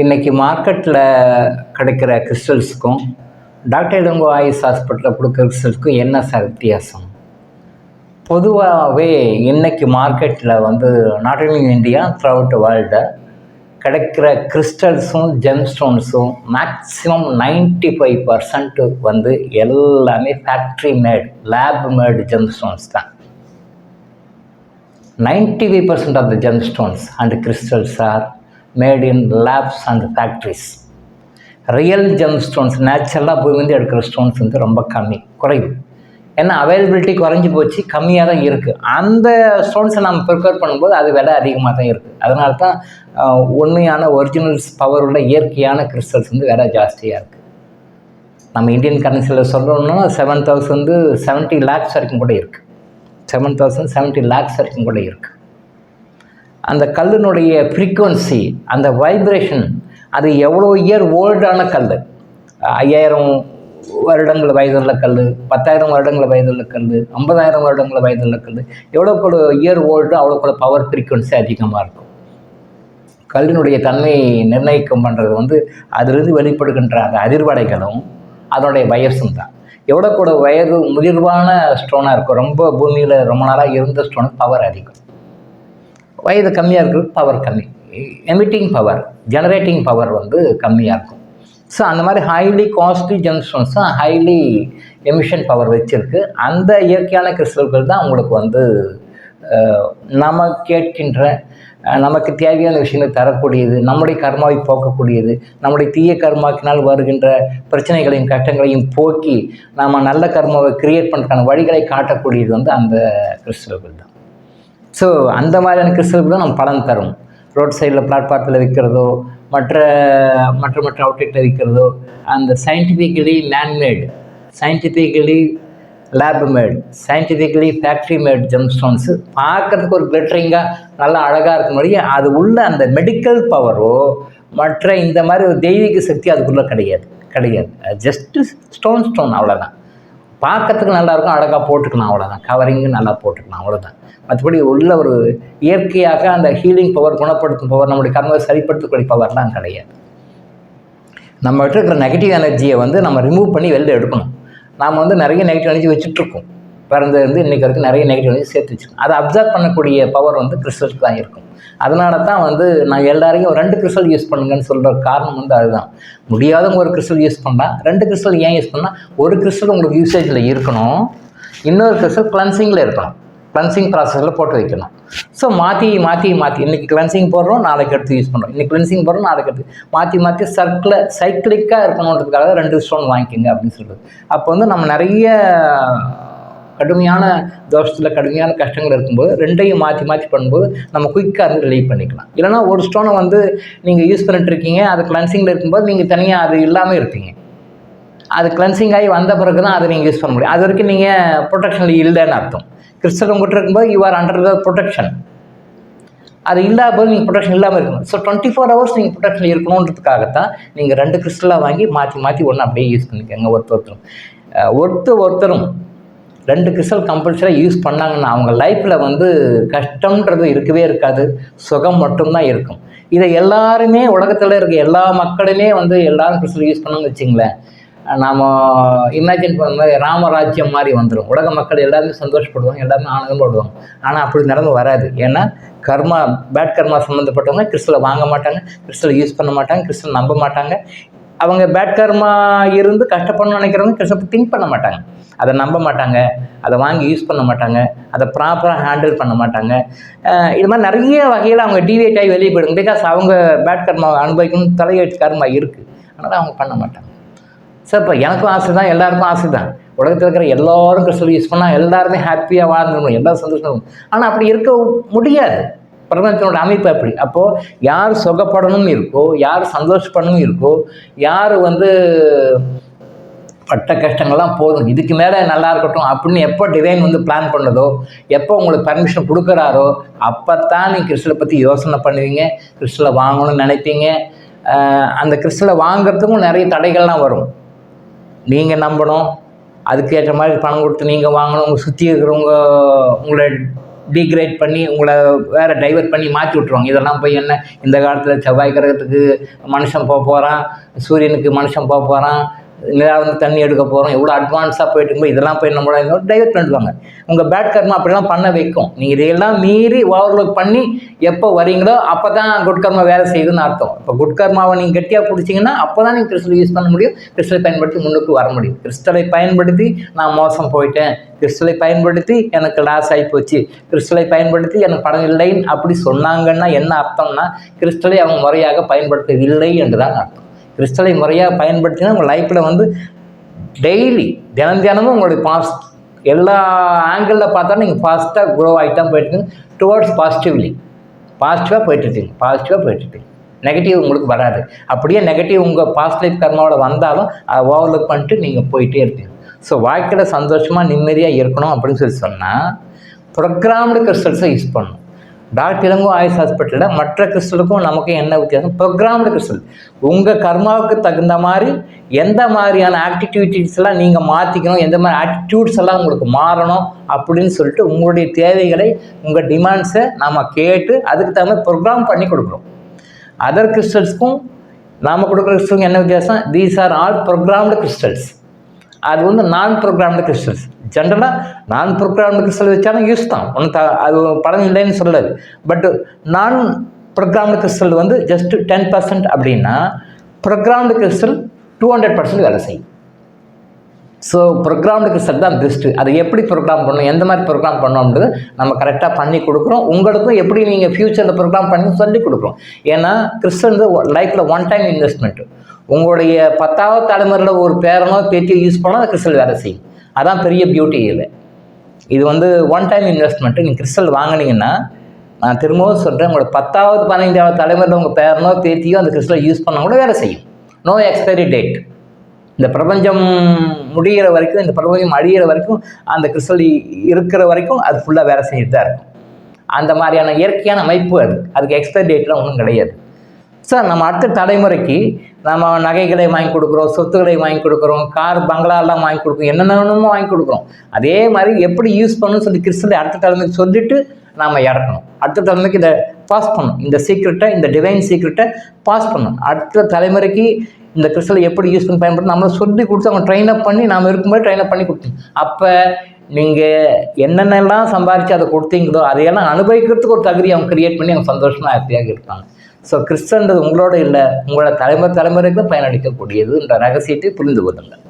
இன்றைக்கி மார்க்கெட்டில் கிடைக்கிற கிறிஸ்டல்ஸுக்கும் டாக்டர் இளங்கோ ஐஸ் ஹாஸ்பிட்டலில் கொடுக்குற கிறிஸ்டல்ஸுக்கும் என்ன சார் வித்தியாசம்? பொதுவாகவே இன்றைக்கி மார்க்கெட்டில் வந்து not only India throughout world கிடைக்கிற கிறிஸ்டல்ஸும் ஜெம்ஸ்டோன்ஸும் மேக்ஸிமம் நைன்ட்டி ஃபைவ் பர்சன்ட்டு வந்து எல்லாமே factory made lab made gemstones தான். Ninety five percent of the gemstones and crystals are made in labs and factories. Real gemstones நேச்சுரலாக போய் வந்து எடுக்கிற ஸ்டோன்ஸ் வந்து ரொம்ப கம்மி குறைவு. ஏன்னா அவைலபிலிட்டி குறைஞ்சி போச்சு கம்மியாக தான் இருக்குது அந்த ஸ்டோன்ஸை நம்ம ப்ரிப்பேர் பண்ணும்போது அது விலை அதிகமாக தான் இருக்குது அதனால தான் உண்மையான ஒரிஜினல்ஸ் பவர் உள்ள இயற்கையான கிறிஸ்டல்ஸ் வந்து விலை ஜாஸ்தியாக இருக்குது நம்ம இந்தியன் கரன்சியில் சொல்லணும்னா செவன் தௌசண்ட் செவன்ட்டி லேக்ஸ் வரைக்கும் கூட இருக்குது செவன் தௌசண்ட் செவன்ட்டி லேக்ஸ் வரைக்கும் கூட இருக்குது அந்த கல்லினுடைய ஃப்ரீக்குவன்சி அந்த வைப்ரேஷன் அது எவ்வளோ இயர் ஓல்டான கல் ஐயாயிரம் வருடங்கள் வயதுள்ள கல் பத்தாயிரம் வருடங்கள் வயதுள்ள கல் ஐம்பதாயிரம் வருடங்கள் வயதுள்ள கல் எவ்வளோ கூட இயர் ஓல்டு அவ்வளோ கூட பவர் ஃப்ரீக்குவன்சி அதிகமாக இருக்கும். கல்லினுடைய தன்மை நிர்ணயிக்கும் பண்ணுறது வந்து அதிலிருந்து வெளிப்படுகின்ற அந்த அதிர்வடைகளும் அதனுடைய வயசும் தான். எவ்வளோ கூட வயது முதிர்வான ஸ்டோனாக இருக்கும். ரொம்ப பூமியில் ரொம்ப நாளாக இருந்த ஸ்டோனுக்கு பவர் அதிகம். வயது கம்மியாக இருக்கிறது பவர் கம்மி. எமிட்டிங் பவர் ஜெனரேட்டிங் பவர் வந்து கம்மியாக இருக்கும். ஸோ அந்த மாதிரி ஹைலி காஸ்ட்லி ஜெம்ஸ்டோன்ஸ் தான் ஹைலி எமிஷன் பவர் வச்சுருக்கு. அந்த இயற்கையான கிறிஸ்டல்கள் தான் உங்களுக்கு வந்து நம்ம கேட்கின்ற நமக்கு தேவையான விஷயங்களை தரக்கூடியது நம்முடைய கர்மாவை போக்கக்கூடியது நம்முடைய தீய கர்மாக்கினால் வருகின்ற பிரச்சனைகளையும் கட்டங்களையும் போக்கி நாம் நல்ல கர்மாவை கிரியேட் பண்ணுறதுக்கான வழிகளை காட்டக்கூடியது வந்து அந்த கிறிஸ்டல்கள் தான். ஸோ அந்த மாதிரியான கிறிஸ்டல்கள் தான் நம்ம பலன் தரும். ரோட் சைடில் பிளாட்ஃபார்த்தில் விற்கிறதோ மற்ற மற்ற மற்ற அவுட்லெட்டில் விற்கிறதோ அந்த scientifically manmade scientifically lab made scientifically factory made gemstones பார்க்கறதுக்கு ஒரு கிளிட்டரிங்காக நல்லா அழகாக இருக்கும் முடியும் அது உள்ள அந்த மெடிக்கல் பவரோ மற்ற இந்த மாதிரி ஒரு தெய்வீக சக்தி அதுக்குள்ளே கிடையாது. கிடையாது. ஜஸ்ட்டு ஸ்டோன் ஸ்டோன் அவ்வளோதான் பார்க்கறதுக்கு நல்லா இருக்கும் அழகாக போட்டுக்கலாம் அவ்வளோதான் கவரிங்கும் நல்லா போட்டுக்கலாம் அவ்வளோதான் மற்றபடி உள்ள ஒரு இயற்கையாக அந்த ஹீலிங் பவர் குணப்படுத்தும் பவர் நம்முடைய கர்மவை சரிப்படுத்தக்கூடிய பவர்லாம் கிடையாது. நம்மகிட்ட இருக்கிற நெகட்டிவ் எனர்ஜியை வந்து நம்ம ரிமூவ் பண்ணி வெளில எடுக்கணும். நாம் வந்து நிறைய நெகட்டிவ் எனர்ஜி வச்சுட்ருக்கோம் பிறந்ததுலேருந்து இன்றைக்கி வரைக்கும் நிறைய நெகட்டிவ் எனர்ஜி சேர்த்து வச்சுக்கணும் அதை அப்சர்வ் பண்ணக்கூடிய பவர் வந்து கிறிஸ்டலுக்கு தான் இருக்கும். அதனால தான் வந்து நான் எல்லாரையும் ரெண்டு கிறிஸ்டல் யூஸ் பண்ணுங்கன்னு சொல்கிற காரணம் வந்து அதுதான். முடியாதவங்க ஒரு கிறிஸ்டல் யூஸ் பண்ணால் ரெண்டு கிறிஸ்டல் ஏன் யூஸ் பண்ணால் ஒரு கிறிஸ்டல் உங்களுக்கு யூசேஜில் இருக்கணும் இன்னொரு கிறிஸ்டல் கிளன்சிங்கில் இருக்கணும். கிளன்சிங் ப்ராசஸில் போட்டு வைக்கணும். ஸோ மாற்றி மாற்றி மாற்றி இன்றைக்கி கிளன்சிங் போடுறோம் நாளைக்கு எடுத்து யூஸ் பண்ணுறோம் இன்றைக்கி கிளன்சிங் போடுறோம் நாளைக்கு எடுத்து மாற்றி மாற்றி சர்க்கிள் சைக்கிளிக்காக இருக்கணுன்றதுக்காக ரெண்டு ஸ்டோன் வாங்கிக்கோங்க அப்படின்னு சொல்கிறது அப்போ வந்து நம்ம நிறைய கடுமையான தோஷத்தில் கடுமையான கஷ்டங்கள் இருக்கும்போது ரெண்டையும் மாற்றி மாற்றி பண்ணும்போது நம்ம குயிக்காக வந்து ரிலீவ் பண்ணிக்கலாம். இல்லைனா ஒரு ஸ்டோனை வந்து நீங்கள் யூஸ் பண்ணிட்டு இருக்கீங்க அது கிளன்சிங்கில் இருக்கும்போது நீங்கள் தனியாக அது இல்லாமல் இருப்பீங்க. அது கிளன்சிங் ஆகி வந்த பிறகு தான் அதை நீங்கள் யூஸ் பண்ண முடியும். அது வரைக்கும் நீங்கள் ப்ரொடெக்ஷனில் இல்லைன்னு அர்த்தம். கிறிஸ்டல் உங்கள்கிட்ட இருக்கும்போது you are under the protection அது இல்லாத போது நீங்கள் ப்ரொடெக்ஷன் இல்லாமல் இருக்கணும். ஸோ டுவெண்ட்டி ஃபோர் ஹவர்ஸ் நீங்கள் ப்ரொடெக்ஷன் இருக்கணுன்றதுக்காகத்தான் நீங்கள் ரெண்டு கிறிஸ்டலாக வாங்கி மாற்றி மாற்றி ஒன்று அப்படியே யூஸ் பண்ணிக்கோங்க ஒருத்தர் ஒருத்தரும். ஒருத்தர் ஒருத்தரும் ரெண்டு கிறிஸ்டல் கம்பல்சரியாக யூஸ் பண்ணாங்கன்னா அவங்க லைஃப்பில் வந்து கஷ்டம்ன்றது இருக்கவே இருக்காது. சுகம் மட்டும்தான் இருக்கும். இதை எல்லாருமே உலகத்தில் இருக்க எல்லா மக்களுமே வந்து எல்லாரும் கிறிஸ்டல் யூஸ் பண்ணணும்னு வச்சிங்களேன். நாம் இமேஜின் பண்ண மாதிரி ராமராஜ்யம் மாதிரி வந்துடும் உலக மக்கள் எல்லாருமே சந்தோஷப்படுவாங்க எல்லாருமே ஆனந்தப்படுவாங்க. ஆனால் அப்படி நடந்து வராது. ஏன்னா கர்மா பேட் கர்மா சம்மந்தப்பட்டவங்க கிறிஸ்டலை வாங்க மாட்டாங்க. கிறிஸ்டலை யூஸ் பண்ண மாட்டாங்க. கிறிஸ்டல் நம்ப மாட்டாங்க. அவங்க பேட் கர்மா இருந்து கஷ்டப்படணும்னு நினைக்கிறவங்க கஷ்டப்பட்டு திங்க் பண்ண மாட்டாங்க. அதை நம்ப மாட்டாங்க. அதை வாங்கி யூஸ் பண்ண மாட்டாங்க. அதை ப்ராப்பராக ஹேண்டில் பண்ண மாட்டாங்க. இது மாதிரி நிறைய வகையில் அவங்க டிவியேட் ஆகி வெளியே போயிடுங்க பிகாஸ் அவங்க பேட் கர்மா அனுபவிக்கணும் தலையெழுத்து கர்மா இருக்குது அதனால் அவங்க பண்ண மாட்டாங்க. சார் இப்போ எனக்கும் ஆசை தான் எல்லாருக்கும் ஆசை தான் உலகத்தில் இருக்கிற எல்லோரும் கிறிஸ்டல் யூஸ் பண்ணால் எல்லாருமே ஹாப்பியாக வாழ்ந்துடணும் எல்லாரும் சந்தோஷம் ஆனால் அப்படி இருக்க முடியாது. பிரபஞ்சத்தினோட அமைப்பு அப்படி. அப்போது யார் சுகப்படணும் இருக்கோ யார் சந்தோஷப்படணும் இருக்கோ யார் வந்து பட்ட கஷ்டங்கள்லாம் போதும் இதுக்கு மேலே நல்லா இருக்கட்டும் அப்படின்னு எப்போ டிவைன் வந்து பிளான் பண்ணதோ எப்போ உங்களுக்கு பர்மிஷன் கொடுக்குறாரோ அப்போ தான் நீங்கள் கிறிஸ்டலை பற்றி யோசனை பண்ணுவீங்க கிறிஸ்டலை வாங்கணும்னு நினைப்பீங்க. அந்த கிறிஸ்டலை வாங்குறதுக்கும் நிறைய தடைகள்லாம் வரும். நீங்கள் நம்பணும் அதுக்கேற்ற மாதிரி பணம் கொடுத்து நீங்கள் வாங்கணும் உங்கள் சுற்றி இருக்கிறவங்க உங்களை டிகிரேட் பண்ணி உங்களை வேறு டைவர்ட் பண்ணி மாற்றி விட்ருவாங்க இதெல்லாம் போய் என்ன? இந்த காலத்தில் செவ்வாய் கிரகத்துக்கு மனுஷன் போக போகிறான் சூரியனுக்கு மனுஷன் போக போகிறான் நிலா வந்து தண்ணி எடுக்க போகிறோம் எவ்வளோ அட்வான்ஸாக போயிட்டு இருக்கும்போது இதெல்லாம் போய் நம்மளோட டைவர்ட் பண்ணிடுவாங்க. உங்கள் பேட் கர்மா அப்படிலாம் பண்ண வைக்கும். நீங்கள் இதையெல்லாம் மீறி ஓவர்லோக் பண்ணி எப்போ வரீங்களோ அப்போ தான் குட்கர்மா வேலை செய்யுதுன்னு அர்த்தம். இப்போ குட்கர்மாவை நீங்கள் கெட்டியாக பிடிச்சிங்கன்னா அப்போ தான் நீங்கள் கிறிஸ்டல் யூஸ் பண்ண முடியும். கிறிஸ்டலை பயன்படுத்தி முன்னுக்கு வர முடியும். கிறிஸ்டலை பயன்படுத்தி நான் மோசம் போயிட்டேன். கிறிஸ்டலை பயன்படுத்தி எனக்கு லாஸ் ஆகி போச்சு. கிறிஸ்டலை பயன்படுத்தி எனக்கு பணம் இல்லைன்னு அப்படி சொன்னாங்கன்னா என்ன அர்த்தம்னா கிறிஸ்டலை அவங்க முறையாக பயன்படுத்தவில்லை என்று தான் அர்த்தம். கிறிஸ்டலை முறையாக பயன்படுத்தினா உங்கள் லைஃப்பில் வந்து டெய்லி தினம் தினமும் உங்களுடைய பாஸ்ட் எல்லா ஆங்கிளில் பார்த்தா நீங்கள் ஃபாஸ்ட்டாக க்ரோ ஆகிட்டா போயிட்டுருக்கீங்க. டுவோர்ட்ஸ் பாசிட்டிவ்லி பாசிட்டிவாக போயிட்டுருக்கீங்க. பாசிட்டிவாக போயிட்டுருக்கீங்க. நெகட்டிவ் உங்களுக்கு வராது. அப்படியே நெகட்டிவ் உங்கள் பாஸ்ட் லைஃப் கர்மாவில் வந்தாலும் அதை ஓவர்லுக் பண்ணிட்டு நீங்கள் போயிட்டே இருப்பீங்க. ஸோ வாழ்க்கையில் சந்தோஷமாக நிம்மதியாக இருக்கணும் அப்படின்னு சொல்லி சொன்னால் ப்ரோக்ராம்டு கிறிஸ்டல்ஸை யூஸ் பண்ணணும். டாக்டர் இளங்கோ ஆயுஷ் ஹாஸ்பிட்டலில் மற்ற கிறிஸ்டலுக்கும் நமக்கும் என்ன வித்தியாசம்? ப்ரோக்ராம்டு கிறிஸ்டல் உங்கள் கர்மாவுக்கு தகுந்த மாதிரி எந்த மாதிரியான ஆக்டிவிட்டிஸ்லாம் நீங்கள் மாற்றிக்கணும் எந்த மாதிரி ஆட்டிடியூட்ஸ் எல்லாம் உங்களுக்கு மாறணும் அப்படின்னு சொல்லிட்டு உங்களுடைய தேவைகளை உங்கள் டிமாண்ட்ஸை நம்ம கேட்டு அதுக்கு தகுந்த ப்ரோக்ராம் பண்ணி கொடுக்குறோம் அதர் கிறிஸ்டல்ஸ்க்கும் நாம் கொடுக்குற கிறிஸ்டலுக்கும் என்ன வித்தியாசம்? These are all programmed crystals அது வந்து நான் ப்ரோக்ராம்டு கிறிஸ்டல்ஸ் ஜென்ரலாக நான் ப்ரோக்ராம்டு கிறிஸ்டல் வச்சாலும் யூஸ் தான். ஒன்றும் த அது படம் இல்லைன்னு சொல்லாது பட் நான் ப்ரோக்ராம்டு கிறிஸ்டல் வந்து ஜஸ்ட் டென் பர்சன்ட் அப்படின்னா programmed crystal two hundred percent வேலை செய்யும். ஸோ ப்ரோக்ராம்டு கிறிஸ்டல் தான் பெஸ்ட்டு அதை எப்படி ப்ரோக்ராம் பண்ணணும்? எந்த மாதிரி ப்ரோக்ராம் பண்ணோம்ன்றது நம்ம கரெக்டாக பண்ணி கொடுக்குறோம். உங்களுக்கும் எப்படி நீங்கள் ஃப்யூச்சரில் ப்ரோக்ராம் பண்ணி சொல்லி கொடுக்குறோம். ஏன்னா கிறிஸ்டல் லைஃப்பில் ஒன் டைம் இன்வெஸ்ட்மெண்ட்டு உங்களுடைய பத்தாவது தலைமுறையில் ஒரு பேரனோ பேத்தியோ யூஸ் பண்ணால் அது கிறிஸ்டல் வேலை செய்யும். அதான் பெரிய பியூட்டி இது. இது வந்து ஒன் டைம் இன்வெஸ்ட்மெண்ட்டு நீங்கள் கிறிஸ்டல் வாங்கினீங்கன்னா நான் திரும்பவும் சொல்கிறேன் உங்களோட பத்தாவது பதினைந்தாவது தலைமுறையில் உங்கள் பேரனோ பேத்தியோ அந்த கிறிஸ்டல் யூஸ் பண்ணால் கூட வேலை செய்யும். நோ எக்ஸ்பைரி டேட் இந்த பிரபஞ்சம் முடிகிற வரைக்கும் இந்த பிரபஞ்சம் அழியிற வரைக்கும் அந்த கிறிஸ்டல் இருக்கிற வரைக்கும் அது ஃபுல்லாக வேலை செஞ்சுட்டு தான் இருக்கும். அந்த மாதிரியான இயற்கையான அமைப்பு அது. அதுக்கு எக்ஸ்பைரி டேட்லாம் ஒன்றும் கிடையாது. சார் நம்ம அடுத்த தலைமுறைக்கு நம்ம நகைகளை வாங்கி கொடுக்குறோம் சொத்துக்களை வாங்கி கொடுக்குறோம் கார் பங்களாலாம் வாங்கி கொடுக்குறோம் என்னென்னமோ வாங்கி கொடுக்குறோம். அதே மாதிரி எப்படி யூஸ் பண்ணணும்னு சொல்லி கிறிஸ்டலை அடுத்த தலைமுறைக்கு சொல்லிட்டு நாம் இறக்கணும். அடுத்த தலைமுறைக்கு இதை பாஸ் பண்ணணும். இந்த சீக்ரெட்டை இந்த டிவைன் சீக்ரெட்டை பாஸ் பண்ணணும். அடுத்த தலைமுறைக்கு இந்த கிறிஸ்டலை எப்படி யூஸ் பண்ணி பயன்படுத்தி நம்மளை சொல்லி கொடுத்து அவங்க ட்ரெயின் அப் பண்ணி நாம் இருக்கும்போது ட்ரெயின் அப் பண்ணி கொடுத்தோம் அப்போ நீங்கள் என்னென்னலாம் சம்பாதிச்சு அதை கொடுத்தீங்களோ அதையெல்லாம் அனுபவிக்கிறதுக்கு ஒரு தகுதி அவங்க கிரியேட் பண்ணி அவங்க சந்தோஷமாக ஹாப்பியாக இருப்பாங்க ஸோ கிறிஸ்தன்றது உங்களோட இல்லை உங்களோட தலைமுறை தலைமுறைக்கு பயனளிக்கக்கூடியதுன்ற ரகசியத்தை புரிந்து கொள்ளுங்கள்.